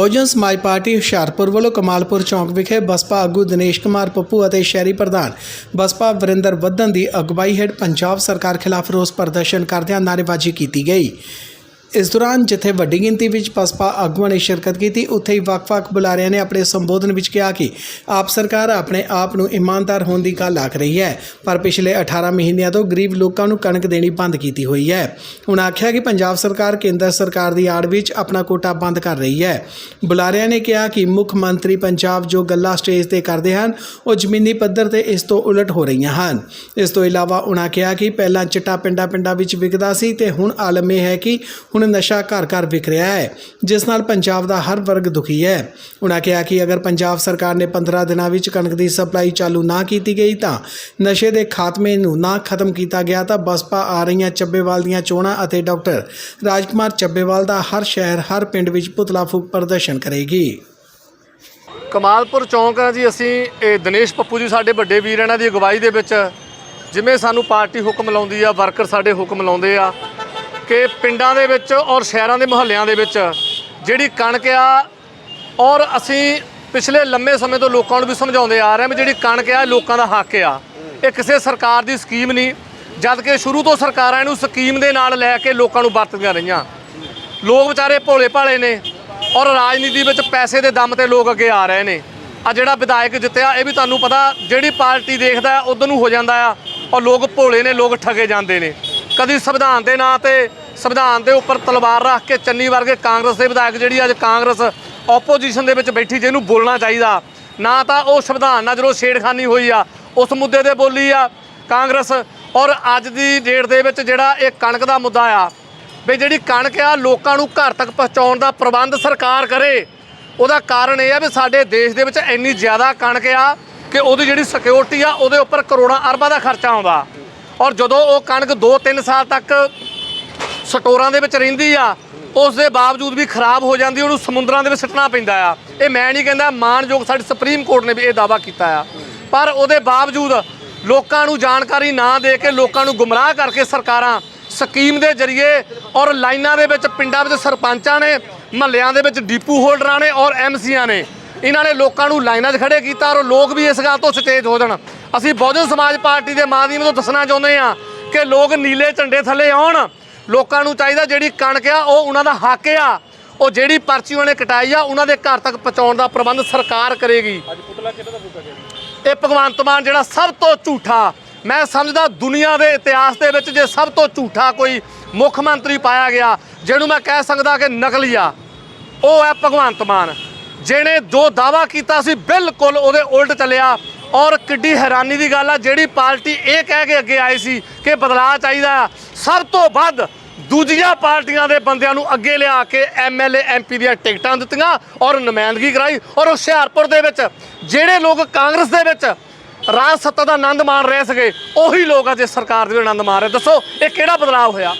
ਬਹੁਜਨ ਸਮਾਜ ਪਾਰਟੀ ਹੁਸ਼ਿਆਰਪੁਰ ਵੱਲੋਂ ਕਮਾਲਪੁਰ ਚੌਂਕ ਵਿਖੇ ਬਸਪਾ ਆਗੂ ਦਿਨੇਸ਼ ਕੁਮਾਰ ਪੱਪੂ ਅਤੇ ਸ਼ਹਿਰੀ ਪ੍ਰਧਾਨ ਬਸਪਾ ਵਰਿੰਦਰ ਵੱਧਨ ਦੀ ਅਗਵਾਈ ਹੇਠ ਪੰਜਾਬ ਸਰਕਾਰ ਖਿਲਾਫ ਰੋਸ ਪ੍ਰਦਰਸ਼ਨ ਕਰਦਿਆਂ ਨਾਅਰੇਬਾਜ਼ੀ ਕੀਤੀ ਗਈ। ਇਸ ਦੌਰਾਨ ਜਿੱਥੇ ਵੱਡੀ ਗਿਣਤੀ ਵਿੱਚ ਬਸਪਾ ਆਗੂਆਂ ਨੇ ਸ਼ਿਰਕਤ ਕੀਤੀ, ਉੱਥੇ ਹੀ ਵੱਖ-ਵੱਖ ਬੁਲਾਰਿਆਂ ਨੇ ਆਪਣੇ ਸੰਬੋਧਨ ਵਿੱਚ ਕਿਹਾ ਕਿ ਆਪ ਸਰਕਾਰ ਆਪਣੇ ਆਪ ਨੂੰ ਇਮਾਨਦਾਰ ਹੋਣ ਦੀ ਗੱਲ ਆਖ ਰਹੀ ਹੈ, ਪਰ ਪਿਛਲੇ 18 ਮਹੀਨਿਆਂ ਤੋਂ ਗਰੀਬ ਲੋਕਾਂ ਨੂੰ ਕਣਕ ਦੇਣੀ ਬੰਦ ਕੀਤੀ ਹੋਈ ਹੈ। ਉਹਨਾਂ ਆਖਿਆ ਕਿ ਪੰਜਾਬ ਸਰਕਾਰ ਕੇਂਦਰ ਸਰਕਾਰ ਦੀ ਆੜ ਵਿੱਚ ਆਪਣਾ ਕੋਟਾ ਬੰਦ ਕਰ ਰਹੀ ਹੈ। ਬੁਲਾਰਿਆਂ ਨੇ ਕਿਹਾ ਕਿ ਮੁੱਖ ਮੰਤਰੀ ਪੰਜਾਬ ਜੋ ਗੱਲਾਂ ਸਟੇਜ ਤੇ ਕਰਦੇ ਹਨ, ਉਹ ਜ਼ਮੀਨੀ ਪੱਧਰ ਤੇ ਇਸ ਤੋਂ ਉਲਟ ਹੋ ਰਹੀਆਂ ਹਨ। ਇਸ ਤੋਂ ਇਲਾਵਾ ਉਹਨਾਂ ਕਿਹਾ ਕਿ ਪਹਿਲਾਂ ਚਿੱਟਾ ਪਿੰਡਾਂ ਪਿੰਡਾਂ ਵਿੱਚ ਵਿਕਦਾ ਸੀ ਤੇ ਹੁਣ ਆਲਮ ਇਹ ਹੈ ਕਿ ਹੁਣ ਨਸ਼ਾ ਘਰ ਘਰ ਵਿਕ ਰਿਹਾ ਹੈ, ਜਿਸ ਨਾਲ ਪੰਜਾਬ ਦਾ ਹਰ ਵਰਗ ਦੁਖੀ ਹੈ। ਉਹਨਾਂ ਕਿਹਾ ਕਿ ਅਗਰ ਪੰਜਾਬ ਸਰਕਾਰ ਨੇ 15 ਦਿਨਾਂ ਵਿੱਚ ਕਣਕ ਦੀ ਸਪਲਾਈ ਚਾਲੂ ਨਾ ਕੀਤੀ ਗਈ ਤਾਂ ਨਸ਼ੇ ਦੇ ਖਾਤਮੇ ਨੂੰ ਨਾ ਖਤਮ ਕੀਤਾ ਗਿਆ ਤਾਂ ਬਸਪਾ ਆ ਰਹੀਆਂ ਚੱਬੇਵਾਲ ਦੀਆਂ ਚੋਣਾਂ ਅਤੇ ਡਾਕਟਰ ਰਾਜਕੁਮਾਰ ਚੱਬੇਵਾਲ ਦਾ ਹਰ ਸ਼ਹਿਰ, ਹਰ ਪਿੰਡ ਵਿੱਚ ਪੁਤਲਾ ਫੂਕ ਪ੍ਰਦਰਸ਼ਨ ਕਰੇਗੀ। ਕਮਾਲਪੁਰ ਚੌਂਕ ਆ ਜੀ, ਅਸੀਂ, ਇਹ ਦਿਨੇਸ਼ ਪੱਪੂ ਜੀ ਸਾਡੇ ਵੱਡੇ ਵੀਰ ਇਹਨਾਂ ਦੀ ਅਗਵਾਈ ਦੇ ਵਿੱਚ ਜਿਵੇਂ ਸਾਨੂੰ ਪਾਰਟੀ ਹੁਕਮ ਲਾਉਂਦੀ ਆ, ਵਰਕਰ ਸਾਡੇ ਹੁਕਮ ਲਾਉਂਦੇ ਆ ਕਿ ਪਿੰਡਾਂ ਦੇ ਵਿੱਚ ਔਰ ਸ਼ਹਿਰਾਂ ਦੇ ਮੁਹੱਲਿਆਂ ਦੇ ਵਿੱਚ ਜਿਹੜੀ ਕਣਕ ਆ, ਔਰ ਅਸੀਂ ਪਿਛਲੇ ਲੰਮੇ ਸਮੇਂ ਤੋਂ ਲੋਕਾਂ ਨੂੰ ਵੀ ਸਮਝਾਉਂਦੇ ਆ ਰਹੇ ਹਾਂ ਵੀ ਜਿਹੜੀ ਕਣਕ ਆ, ਇਹ ਲੋਕਾਂ ਦਾ ਹੱਕ ਆ। ਇਹ ਕਿਸੇ ਸਰਕਾਰ ਦੀ ਸਕੀਮ ਨਹੀਂ, ਜਦ ਕਿ ਸ਼ੁਰੂ ਤੋਂ ਸਰਕਾਰਾਂ ਇਹਨੂੰ ਸਕੀਮ ਦੇ ਨਾਲ ਲੈ ਕੇ ਲੋਕਾਂ ਨੂੰ ਵਰਤਦੀਆਂ ਰਹੀਆਂ। ਲੋਕ ਵਿਚਾਰੇ ਭੋਲੇ ਭਾਲੇ ਨੇ ਔਰ ਰਾਜਨੀਤੀ ਵਿੱਚ ਪੈਸੇ ਦੇ ਦਮ ਤੇ ਲੋਕ ਅੱਗੇ ਆ ਰਹੇ ਨੇ। ਆ ਜਿਹੜਾ ਵਿਧਾਇਕ ਜਿੱਤਿਆ, ਇਹ ਵੀ ਤੁਹਾਨੂੰ ਪਤਾ, ਜਿਹੜੀ ਪਾਰਟੀ ਦੇਖਦਾ ਹੈ ਨੂੰ ਹੋ ਜਾਂਦਾ ਆ, ਔਰ ਲੋਕ ਭੋਲੇ ਨੇ, ਲੋਕ ਠਗੇ ਜਾਂਦੇ ਨੇ। ਕਦੀ ਸੰਵਿਧਾਨ ਦੇ ਨਾਂ ਤੇ, ਸੰਵਿਧਾਨ ਦੇ ਉੱਪਰ ਤਲਵਾਰ ਰੱਖ ਕੇ ਚੰਨੀ ਵਰਗੇ ਕਾਂਗਰਸ ਦੇ ਵਿਧਾਇਕ ਜਿਹੜੀ ਅੱਜ ਕਾਂਗਰਸ ਆਪੋਜੀਸ਼ਨ ਦੇ ਵਿੱਚ ਬੈਠੀ ਜਿਹਨੂੰ ਬੋਲਣਾ ਚਾਹੀਦਾ। ਨਾ ਤਾਂ ਉਹ ਸੰਵਿਧਾਨ ਨਾਲ ਜਦੋਂ ਛੇੜਖਾਨੀ ਹੋਈ ਆ, ਉਸ ਮੁੱਦੇ ਤੇ ਬੋਲੀ ਆ ਕਾਂਗਰਸ। ਔਰ ਅੱਜ ਦੀ ਡੇਟ ਦੇ ਵਿੱਚ ਜਿਹੜਾ ਇਹ ਕਣਕ ਦਾ ਮੁੱਦਾ ਆ, ਵੀ ਜਿਹੜੀ ਕਣਕ ਆ, ਲੋਕਾਂ ਨੂੰ ਘਰ ਤੱਕ ਪਹੁੰਚਾਉਣ ਦਾ ਪ੍ਰਬੰਧ ਸਰਕਾਰ ਕਰੇ, ਉਹਦਾ ਕਾਰਨ ਇਹ ਆ ਵੀ ਸਾਡੇ ਦੇਸ਼ ਦੇ ਵਿੱਚ ਇੰਨੀ ਜ਼ਿਆਦਾ ਕਣਕ ਆ ਕਿ ਉਹਦੀ ਜਿਹੜੀ ਸਿਕਿਉਰਿਟੀ ਆ, ਉਹਦੇ ਉੱਪਰ ਕਰੋੜਾਂ ਅਰਬਾਂ ਦਾ ਖਰਚਾ ਆਉਂਦਾ। ਔਰ ਜਦੋਂ ਉਹ ਕਣਕ 2-3 ਸਾਲ ਤੱਕ ਸਟੋਰਾਂ ਦੇ ਵਿੱਚ ਰਹਿੰਦੀ ਆ, ਉਸ ਦੇ ਬਾਵਜੂਦ ਵੀ ਖਰਾਬ ਹੋ ਜਾਂਦੀ, ਉਹਨੂੰ ਸਮੁੰਦਰਾਂ ਦੇ ਵਿੱਚ ਸਿੱਟਣਾ ਪੈਂਦਾ ਆ। ਇਹ ਮੈਂ ਨਹੀਂ ਕਹਿੰਦਾ ਮਾਨਯੋਗ ਸਾਡੀ ਸੁਪਰੀਮ ਕੋਰਟ ਨੇ ਵੀ ਇਹ ਦਾਵਾ ਕੀਤਾ ਆ। ਪਰ ਉਹਦੇ ਬਾਵਜੂਦ ਲੋਕਾਂ ਨੂੰ ਜਾਣਕਾਰੀ ਨਾ ਦੇ ਕੇ ਲੋਕਾਂ ਨੂੰ ਗੁੰਮਰਾਹ ਕਰਕੇ ਸਰਕਾਰਾਂ ਸਕੀਮ ਦੇ ਜ਼ਰੀਏ ਔਰ ਲਾਈਨਾਂ ਦੇ ਵਿੱਚ ਪਿੰਡਾਂ ਵਿੱਚ ਸਰਪੰਚਾਂ ਨੇ, ਮਹੱਲਿਆਂ ਦੇ ਵਿੱਚ ਡੀਪੂ ਹੋਲਡਰਾਂ ਨੇ ਔਰ ਐਮਸੀਆਂ ਨੇ, ਇਹਨਾਂ ਨੇ ਲੋਕਾਂ ਨੂੰ ਲਾਈਨਾਂ 'ਚ ਖੜੇ ਕੀਤਾ ਔਰ ਲੋਕ ਵੀ ਇਸ ਗੱਲ ਤੋਂ ਸੁਚੇਤ ਹੋ ਜਾਣ। ਅਸੀਂ ਬਹੁਜਨ ਸਮਾਜ ਪਾਰਟੀ ਦੇ ਮਾਧਿਅਮ ਤੋਂ ਦੱਸਣਾ ਚਾਹੁੰਦੇ ਹਾਂ ਕਿ ਲੋਕ ਨੀਲੇ ਝੰਡੇ ਥੱਲੇ ਆਉਣ। ਲੋਕਾਂ ਨੂੰ ਚਾਹੀਦਾ ਜਿਹੜੀ ਕਣਕ ਆ ਉਹ ਉਹਨਾਂ ਦਾ ਹੱਕ ਆ। ਉਹ ਜਿਹੜੀ ਪਰਚੀ ਉਹਨੇ ਕਟਾਈ ਆ ਉਹਨਾਂ ਦੇ ਘਰ ਤੱਕ ਪਹੁੰਚਾਉਣ ਦਾ ਪ੍ਰਬੰਧ ਸਰਕਾਰ ਕਰੇਗੀ। ਇਹ ਭਗਵੰਤ ਮਾਨ ਜਿਹੜਾ ਸਭ ਤੋਂ ਝੂਠਾ ਮੈਂ ਸਮਝਦਾ ਦੁਨੀਆ ਦੇ ਇਤਿਹਾਸ ਦੇ ਵਿੱਚ ਜੇ ਸਭ ਤੋਂ ਝੂਠਾ ਕੋਈ ਮੁੱਖ ਮੰਤਰੀ ਪਾਇਆ ਗਿਆ ਜਿਹਨੂੰ ਮੈਂ ਕਹਿ ਸਕਦਾ ਕਿ ਨਕਲੀ ਆ ਉਹ ਹੈ ਭਗਵੰਤ ਮਾਨ। ਜਿਹਨੇ ਜੋ ਦਾਵਾ ਕੀਤਾ ਸੀ ਬਿਲਕੁਲ ਉਹਦੇ ਉਲਟ ਚੱਲਿਆ। ਔਰ ਕਿੱਡੀ ਹੈਰਾਨੀ ਦੀ ਗੱਲ ਆ, ਜਿਹੜੀ ਪਾਰਟੀ ਇਹ ਕਹਿ ਕੇ ਅੱਗੇ ਆਈ ਸੀ ਕਿ ਬਦਲਾਅ ਚਾਹੀਦਾ ਆ, ਸਭ ਤੋਂ ਵੱਧ ਦੂਜੀਆਂ ਪਾਰਟੀਆਂ ਦੇ ਬੰਦਿਆਂ ਨੂੰ ਅੱਗੇ ਲਿਆ ਕੇ ਐਮਐਲਏ ਐਮਪੀ ਦੀਆਂ ਟਿਕਟਾਂ ਦਿੱਤੀਆਂ ਔਰ ਨੁਮਾਇੰਦਗੀ ਕਰਾਈ। ਔਰ ਹੁਸ਼ਿਆਰਪੁਰ ਦੇ ਵਿੱਚ ਜਿਹੜੇ ਲੋਕ ਕਾਂਗਰਸ ਦੇ ਵਿੱਚ ਰਾਜ ਸੱਤਾ ਦਾ ਆਨੰਦ ਮਾਣ ਰਹੇ ਸੀਗੇ, ਉਹੀ ਲੋਕ ਅੱਜ ਇਸ ਸਰਕਾਰ ਦੇ ਆਨੰਦ ਮਾਣ ਰਹੇ। ਦੱਸੋ, ਇਹ ਕਿਹੜਾ ਬਦਲਾਅ ਹੋਇਆ?